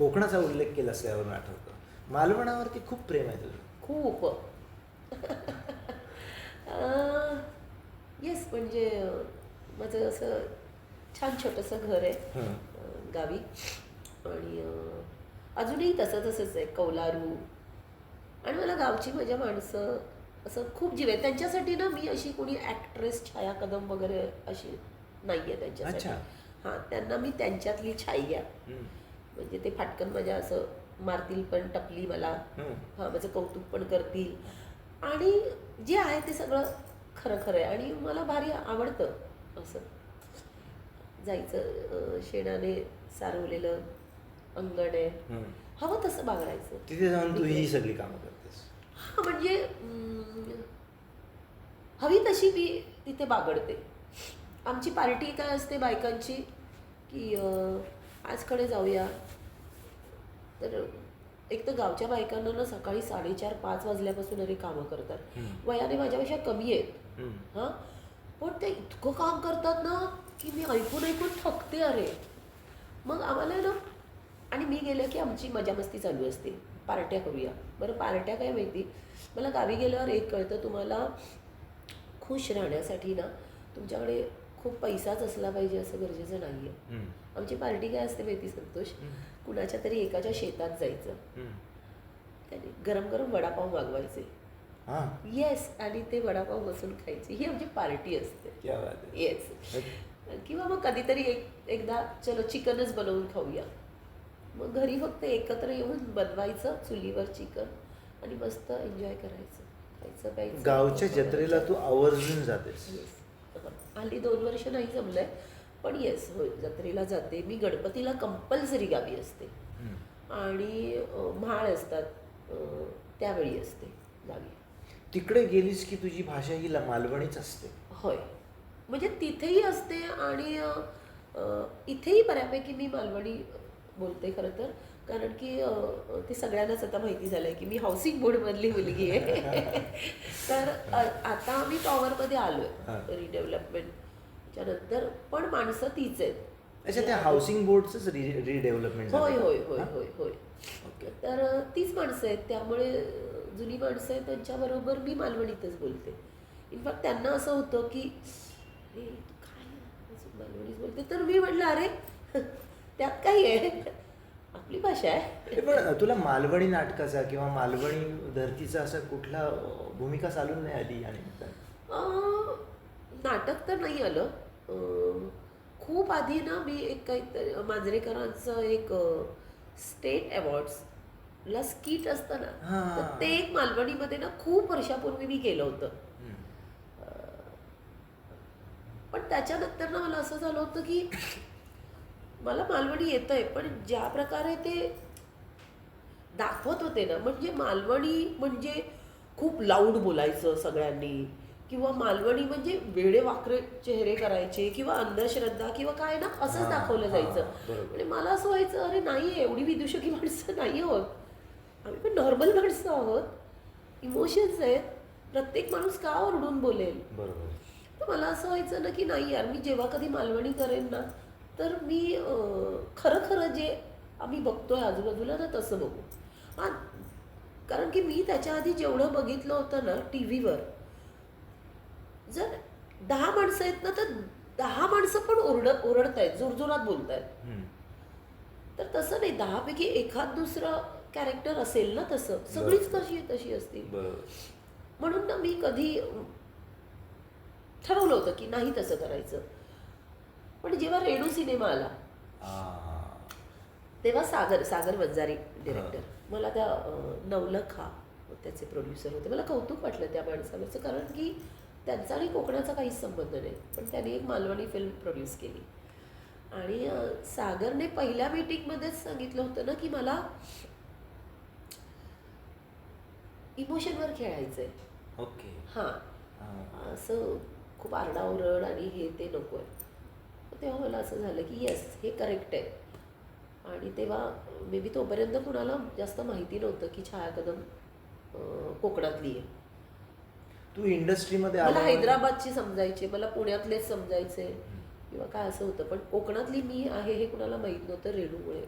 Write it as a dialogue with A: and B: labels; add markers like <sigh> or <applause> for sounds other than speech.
A: कोकणाचा उल्लेख केला त्यावरून आठवतं. मालवणावरती खूप प्रेम आहे तुझं.
B: खूप. येस म्हणजे माझं असं छान छोटंसं घर आहे
A: हं.
B: गावी. आणि अजूनही तसं तसंच आहे कौलारू. आणि मला गावची माझ्या माणसं असं खूप जीव आहे त्यांच्यासाठी ना मी अशी कोणी ॲक्ट्रेस छाया कदम वगैरे अशी नाही आहे त्यांच्यासाठी.
A: अच्छा.
B: हां त्यांना मी त्यांच्यातली छाया
A: हं.
B: म्हणजे ते फाटकन माझ्या असं मारतील पण टपली मला.
A: हं.
B: माझं कौतुक पण करतील. आणि जे आहे ते सगळं खरं खरं आहे. आणि मला भारी आवडतं असं. जायचं शेणाने सारवलेलं अंगण. आहे
A: हं.
B: हवं तसं बागडायचं.
A: तिथे जाऊन तू ही सगळी कामं करतेस.
B: हा म्हणजे हवी तशी मी तिथे बागडते. आमची पार्टी काय असते बायकांची? की आजकडे जाऊया. तर एक तर गावच्या बायकांना ना सकाळी साडेचार पाच वाजल्यापासून अरे कामं करतात. वयाने माझ्यापेक्षा कमी आहेत.
A: हं.
B: पण ते इतकं काम करतात ना की मी ऐकून ऐकून थकते अरे. मग आम्हाला ना आणि मी गेले की आमची मजा मस्ती चालू असते. पार्ट्या करूया. बरं पार्ट्या काय माहिती? मला गावी गेल्यावर एक कळतं तुम्हाला खुश राहण्यासाठी ना तुमच्याकडे खूप पैसाच असला पाहिजे असं गरजेचं नाही आहे. आमची पार्टी काय असते माहिती संतोष? कुणाच्या तरी एकाच्या शेतात जायचं. त्याने गरम गरम वडापाव मागवायचे.
A: हां.
B: येस आणि ते वडापाव बसून खायची. ही आमची पार्टी असते.
A: क्या बात आहे.
B: येस किंवा मग कधीतरी एक एकदा चलो चिकनच बनवून खाऊया. मग घरी फक्त एकत्र येऊन बनवायचं चुलीवर चिकन आणि मस्त एन्जॉय करायचं. खायचं प्यायचं.
A: गावच्या जत्रेला तू आवर्जून जातेस.
B: हल्ली दोन वर्ष नाही जमलंय. पण येस होय जत्रेला जाते. मी गणपतीला कंपल्सरी गावी असते. आणि म्हाळ असतात त्यावेळी असते गावी.
A: तिकडे गेलीस की तुझी भाषा ही मालवणीच असते?
B: होय. म्हणजे तिथेही असते आणि इथेही बऱ्यापैकी मी मालवणी बोलते खरं तर. कारण की ते सगळ्यांनाच आता माहिती झालं आहे की मी हाऊसिंग बोर्डमधली मुलगी आहे. <laughs> तर आता आम्ही टॉवरमध्ये आलो. आहे रिडेव्हलपमेंटच्या नंतर पण माणसं तीच आहेत.
A: अच्छा त्या हाऊसिंग बोर्डच रिडेव्हलपमेंट
B: होय होय होय होय होय. तर तीच माणसं आहेत. त्यामुळे जुनी माणसं आहेत. त्यांच्याबरोबर मी मालवणीतच बोलते. इनफॅक्ट त्यांना असं होतं की "अरे, तू काय मालवणीच बोलते. तर मी म्हटलं अरे त्यात काही आहे. आपली भाषा आहे.
A: पण तुला मालवणी नाटकाचा किंवा मालवणी धरतीचा असा कुठला भूमिका चालून नाही आली आणि
B: नाटक तर नाही आलं. खूप आधी ना मी एक काहीतरी मांजरेकरांचं एक स्टेट अवॉर्ड्सला स्किट असतं ना. तर ते एक मालवणीमध्ये ना खूप वर्षापूर्वी मी केलं होतं. पण त्याच्यानंतर ना मला असं झालं होतं की मला मालवणी येतं आहे पण ज्या प्रकारे ते दाखवत होते ना म्हणजे मालवणी म्हणजे खूप लाऊड बोलायचं सगळ्यांनी किंवा मालवणी म्हणजे वेडे वाकरे चेहरे करायचे किंवा अंधश्रद्धा किंवा काय ना असंच दाखवलं जायचं. आणि मला असं व्हायचं अरे नाही एवढी विदूषकी माणसं नाही आहोत आम्ही पण नॉर्मल माणसं आहोत. इमोशन्स आहेत. प्रत्येक माणूस का ओरडून बोलेल?
A: बरोबर.
B: मला असं व्हायचं ना की नाही यार मी जेव्हा कधी मालवणी करेन ना तर मी खरं खरं जे आम्ही बघतोय आजूबाजूला ना तसं बघू. हां कारण की मी त्याच्या आधी जेवढं बघितलं होतं ना टी व्हीवर जर दहा माणसं आहेत ना तर दहा माणसं पण ओरड ओरडत आहेत जोरजोरात बोलत आहेत
A: हं.
B: तर तसं नाही दहापैकी एखाद दुसरं कॅरेक्टर असेल ना तसं सगळीच कशी तशी असतील. म्हणून ना मी कधी ठरवलं होतं की नाही तसं करायचं. पण जेव्हा रेणू सिनेमा आला. तेव्हा सागर सागर वंजारी डिरेक्टर मला त्या नवलखा त्याचे प्रोड्युसर होते. मला कौतुक वाटलं त्या माणसावरचं कारण की त्यांचा आणि कोकणाचा काहीच संबंध नाही. पण त्यांनी एक मालवणी फिल्म प्रोड्यूस केली. आणि सागरने पहिल्या मीटिंगमध्येच सांगितलं होतं ना की मला इमोशनवर खेळायचं आहे
A: ओके.
B: हां.
A: हां.
B: असं खूप आरडाओरड आणि हे ते नको आहे तेव्हा मला असं झालं की येस हे करेक्ट आहे. आणि तेव्हा मे बी तोपर्यंत कुणाला जास्त माहिती नव्हतं की छाया कदम कोकणातली आहे.
A: तू इंडस्ट्रीमध्ये
B: मला हैदराबादची समजायचे मला पुण्यातलेच समजायचे किंवा काय असं होतं पण कोकणातली मी आहे हे कुणाला माहीत नव्हतं रेणूमुळे.